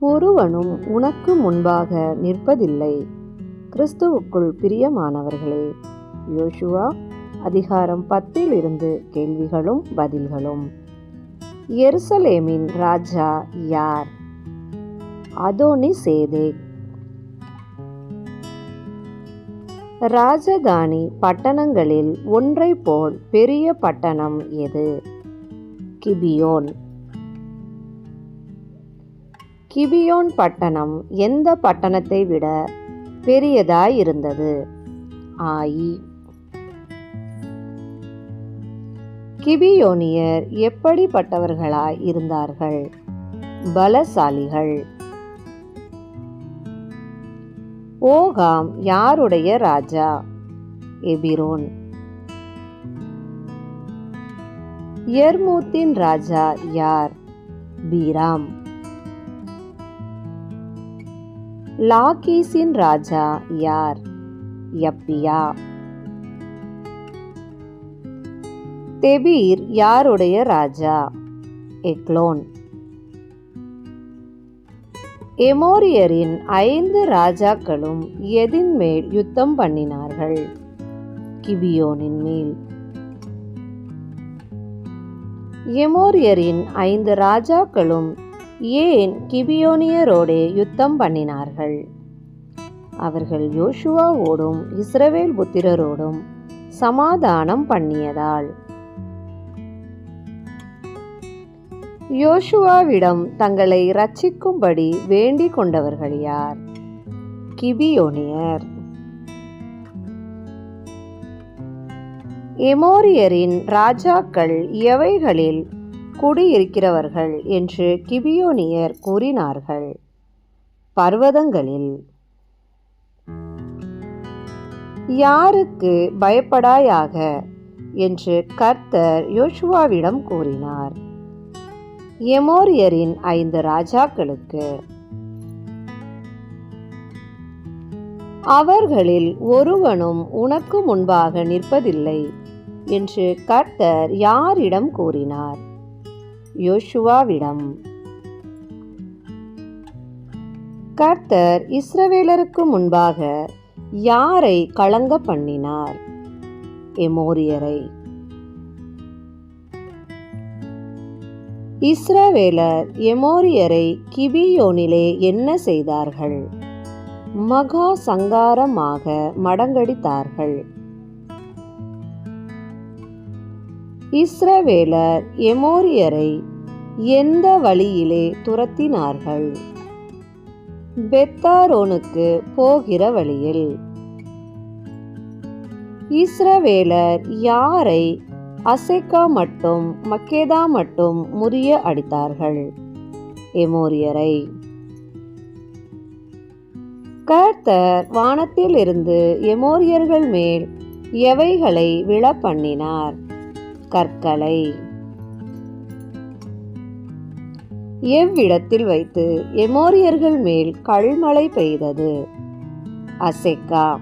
ஒருவனும் உனக்கு முன்பாக நிற்பதில்லை. கிறிஸ்துவுக்குள் பிரியமானவர்களே யோசுவா அதிகாரம் பத்தில் இருந்து கேள்விகளும் பதில்களும். எருசலேமின் ராஜா யார்? அதோனி சேதேக் ராஜதானி பட்டணங்களில் ஒன்றை போல் பெரிய பட்டணம் எது? கிபியோன். கிபியோன் பட்டணம் எந்த பட்டணத்தை விட பெரியதாய் இருந்தது ஆயி கிபியோனியர் எப்படிப்பட்டவர்களாய் இருந்தார்கள் பலசாலிகள். ஓகாம் யாருடைய ராஜா? எபிரோன். எர்மூத்தின் ராஜா யார்? பீராம். லாகேசின் ராஜா யார்? யப்பியா. தெபீர் யாருடைய ராஜா? எக்லோன். எமோரியரின் ஐந்து ராஜாக்களும் எதின் மேல் யுத்தம் பண்ணினார்கள்? கிபியோனின் மேல். எமோரியரின் ஐந்து ராஜாக்களும் ஏன் கிபியோனியரோடே யுத்தம் பண்ணினார்கள்? அவர்கள் யோசுவாவோடும் இஸ்ரவேல் புத்திரரோடும் சமாதானம் பண்ணியதால். யோசுவாவிடம் தங்களை ரட்சிக்கும்படி வேண்டிக் கொண்டவர்கள் யார்? கிபியோனியர். எமோரியரின் ராஜாக்கள் எவைகளில் குடியிருக்கிறவர்கள் என்று கிபியோனியர் கூறினார்கள். பர்வதங்களில் யாருக்கு பயப்படாயாக? என்று கர்த்தர் யோசுவாவிடம் கூறினார். எமோரியரின் ஐந்து ராஜாக்களுக்கு. அவர்களில் ஒருவனும் உனக்கு முன்பாக நிற்பதில்லை என்று கர்த்தர் யாரிடம் கூறினார்? யோசுவாவிடம் கர்த்தர் இஸ்ரவேலருக்கு முன்பாக யாரை களங்க பண்ணினார் எமோரியரை? இஸ்ரவேலர் எமோரியரை கிபியோனிலே என்ன செய்தார்கள்? மகா சங்காரமாக மடங்கடித்தார்கள். இஸ்ரவேலர் எமோரியரை எந்த வழியிலே துரத்தினார்கள்? பெத்தாரோனுக்கு போகிற வழியில். இஸ்ரவேலர் யாரை? அசைக்கா மட்டும் மக்கேதா மட்டும் முறிய அடித்தார்கள். எமோரியரை. கர்த்தர் வானத்தில் இருந்து எமோரியர்கள் மேல் எவைகளை விழப்பண்ணினார்? கற்களை. எவ்விடத்தில் வைத்து எமோரியர்கள் மேல் கல்மழை பெய்தது? அசெக்கா.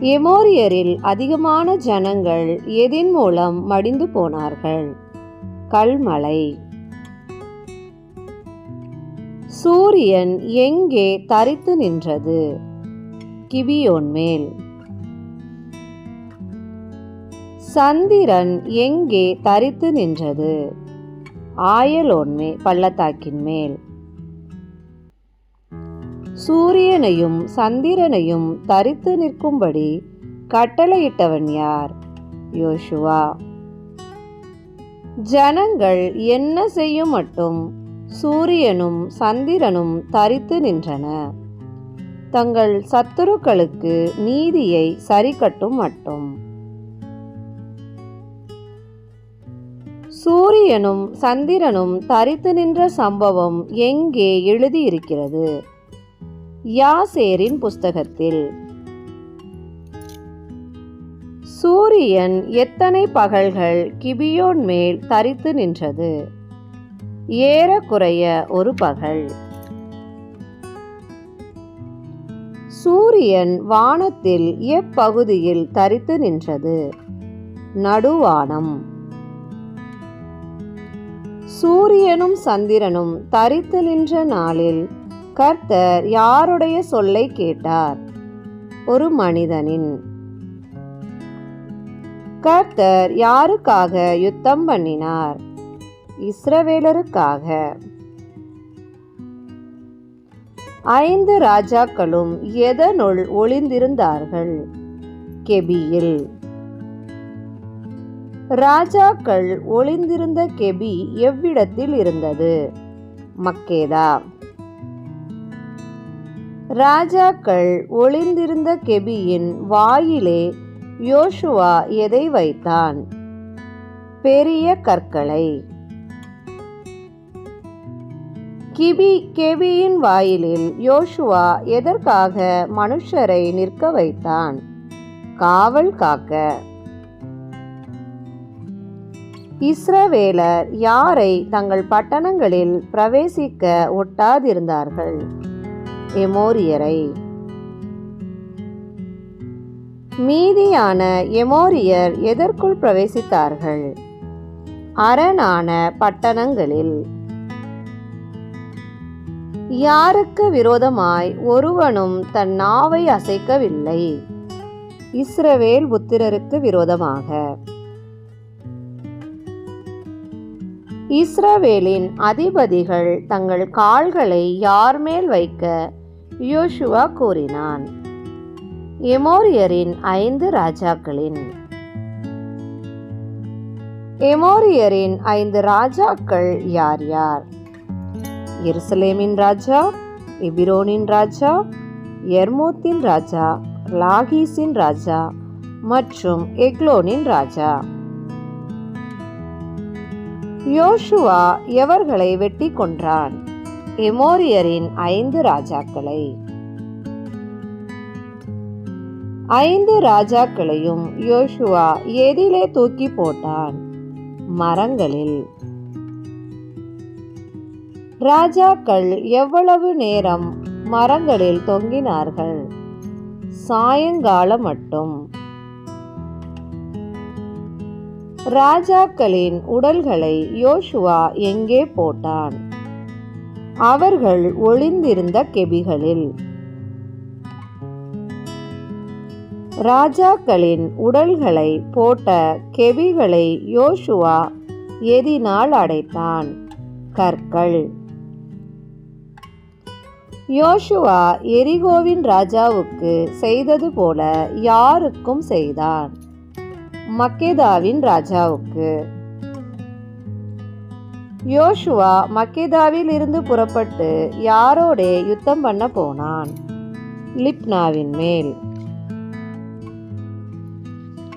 எமோரியரில் அதிகமான ஜனங்கள் எதின் மூலம் மடிந்து போனார்கள்? கல்மலை சூரியன் எங்கே தரித்து நின்றது? கிபியோன் மேல். சந்திரன் எங்கே தரித்து நின்றது? ஆயலோன்மே பள்ளத்தாக்கின் மேல். சூரியனையும் சந்திரனையும் தரித்து நிற்கும்படி கட்டளையிட்டவன் யார்? யோசுவா. ஜனங்கள் என்ன செய்யும் மட்டும் சூரியனும் சந்திரனும் தரித்து நின்றன. தங்கள் சத்துருக்களுக்கு நீதியை சரிக்கட்டும் மட்டும். சூரியனும் சந்திரனும் தரித்து நின்ற சம்பவம் எங்கே எழுதியிருக்கிறது? யாசேரின் புஸ்தகத்தில். சூரியன் எத்தனை பகல்கள் கிபியோன் மேல் தரித்து நின்றது? ஏறக்குறைய ஒரு பகல். சூரியன் வானத்தில் எப்பகுதியில் தரித்து நின்றது? நடுவானம். சூரியனும் சந்திரனும் தரித்து நின்ற நாளில் கர்த்தர் யாருடைய சொல்லை கேட்டார்? ஒரு மனிதனின். கர்த்தர் யாருக்காக யுத்தம் பண்ணினார்? இஸ்ரவேலருக்காக. ஐந்து ராஜாக்களும் எதனுள் ஒளிந்திருந்தார்கள்? கெபியில். ராஜாக்கள் ஒளிந்திருந்த கெபி எவ்விடத்தில் இருந்தது? மக்கேதா. ராஜாக்கள் ஒளிந்திருந்த கெபியின் வாயிலே யோசுவா எதை வைத்தான்? பெரிய கற்களை. கிபி கெபியின் வாயிலில் யோசுவா எதற்காக மனுஷரை நிற்க வைத்தான்? காவல் காக்க. இஸ்ரவேலர் யாரை தங்கள் பட்டணங்களில் பிரவேசிக்க ஒட்டாதிருந்தார்கள்? எமோரியரை. மீதியான எமோரியர் எதற்குள் பிரவேசித்தார்கள்? அரணான பட்டணங்களில். யாருக்கு விரோதமாய் ஒருவனும் தன் நாவை அசைக்கவில்லை? இஸ்ரவேல் புத்திரருக்கு விரோதமாக. இஸ்ரவேலின் அதிபதிகள் தங்கள் கால்களை யார் மேல் வைக்க? யோசுவா கூறினான். எமோரியரின் ஐந்து ராஜாக்களின். எமோரியரின் ஐந்து ராஜாக்கள் யார் யார்? எருசலேமின் ராஜா எபிரோனின் ராஜா எர்மோத்தின் ராஜா லாகீஸின் ராஜா மற்றும் எக்லோனின் ராஜா. யோசுவா எவர்களை வெட்டி கொன்றான்? எமோரியரின் ஐந்து ராஜாக்களை. ஐந்து ராஜாக்களையும் யோசுவா எதிலே தூக்கி போட்டான். மரங்களில். ராஜாக்கள் எவ்வளவு நேரம் மரங்களில் தொங்கினார்கள்? சாயங்காலம் மட்டும் ராஜாக்களின் உடல்களை யோசுவா எங்கே போட்டான்? அவர்கள் ஒளிந்திருந்த கெபிகளில். ராஜாக்களின் உடல்களை போட்ட கெபிகளை யோசுவா எதினால் அடைத்தான்? கற்கள். யோசுவா எரிகோவின் ராஜாவுக்கு செய்தது போல யாருக்கும் செய்தான். மக்கேதாவின் ராஜாவுக்கு. யோசுவா மக்கேதாவில் இருந்து புறப்பட்டு யாரோடே யுத்தம் பண்ண போனான்? லிப்னாவின் மேல்.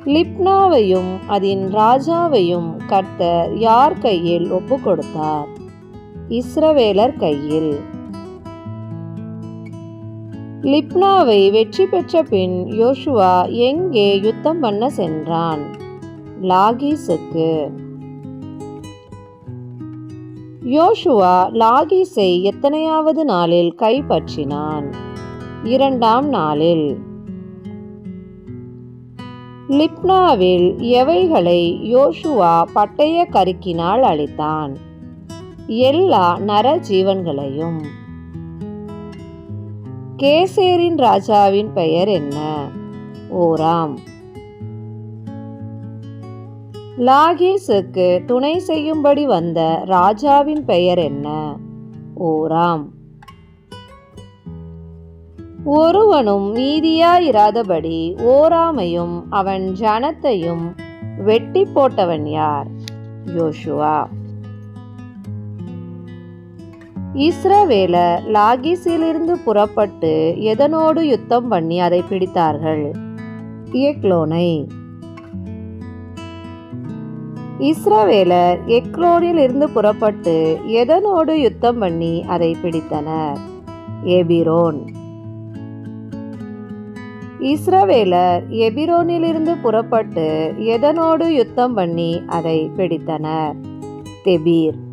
லிப்னாவையும் அதன் ராஜாவையும் கர்த்தர் யார் கையில் ஒப்பு கொடுத்தார் இஸ்ரவேலர் கையில். லிப்னாவை வெற்றி பெற்ற பின் யோசுவா எங்கே யுத்தம் பண்ண சென்றான்? லாகீஸுக்கு யோசுவா லாகீஸை எத்தனையாவது நாளில் கைப்பற்றினான்? இரண்டாம் நாளில். லிப்னாவில் எவைகளை யோசுவா பட்டய கருக்கினால் அழித்தான் எல்லா நர ஜீவன்களையும் கேசேரின் ராஜாவின் பெயர் என்ன? ஓராம். லாகீஸுக்கு துணை செய்யும்படி வந்த ராஜாவின் பெயர் என்ன? ஓராம். ஒருவனும் மீதியாயிராதபடி ஓராமையும் அவன் ஜனத்தையும் வெட்டி போட்டவன் யார்? யோசுவா. இஸ்ரவேல லாகிஸிலிருந்து புறப்பட்டு எதனோடு யுத்தம் பண்ணி அதை பிடித்தார்கள். எக்லோனை. இஸ்ரவேலர் எக்லோனில் இருந்து புறப்பட்டு எதனோடு யுத்தம் பண்ணி அதை பிடித்தனர். எபிரோன். இஸ்ரவேலர் எபிரோனிலிருந்து புறப்பட்டு எதனோடு யுத்தம் பண்ணி அதை பிடித்தனர். தெபீர்.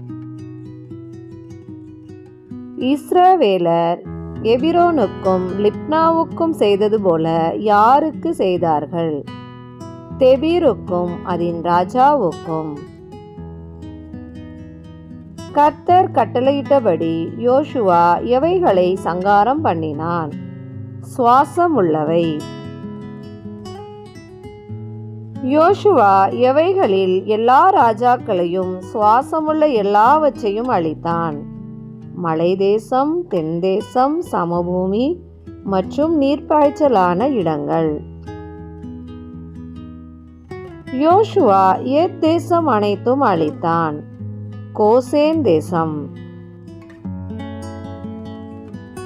இஸ்ரவேலர் எபிரோனுக்கும் லிப்னாவுக்கும் செய்தது போல யாருக்கு செய்தார்கள்? தெபீருக்கும் அதன் ராஜாவுக்கும். கர்த்தர் கட்டளையிட்டபடி யோசுவா எவைகளை சங்காரம் பண்ணினான்? சுவாசம் உள்ளவை யோசுவா எவைகளில் எல்லா ராஜாக்களையும் சுவாசமுள்ள எல்லாவற்றையும் அளித்தான் மலை தேசம் தென் தேசம் சமபூமி மற்றும் நீர்ப்பாய்ச்சலான இடங்கள். யோசுவா ஏத் தேசம் அனைத்தும் அளித்தான் கோசேன் தேசம்.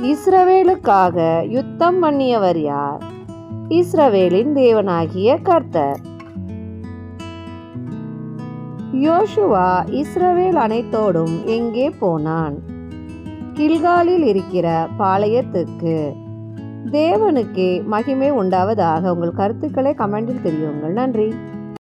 இஸ்ரவேலுக்காக யுத்தம் பண்ணியவர் யார்? இஸ்ரவேலின் தேவனாகிய கர்த்தர். யோசுவா இஸ்ரவேல் அனைத்தோடும் எங்கே போனான்? கில்காலில் இருக்கிற பாளையத்துக்கு. தேவனுக்கே மகிமை உண்டாவதாக உங்கள் கருத்துக்களை கமெண்டில் தெரியுங்கள் நன்றி.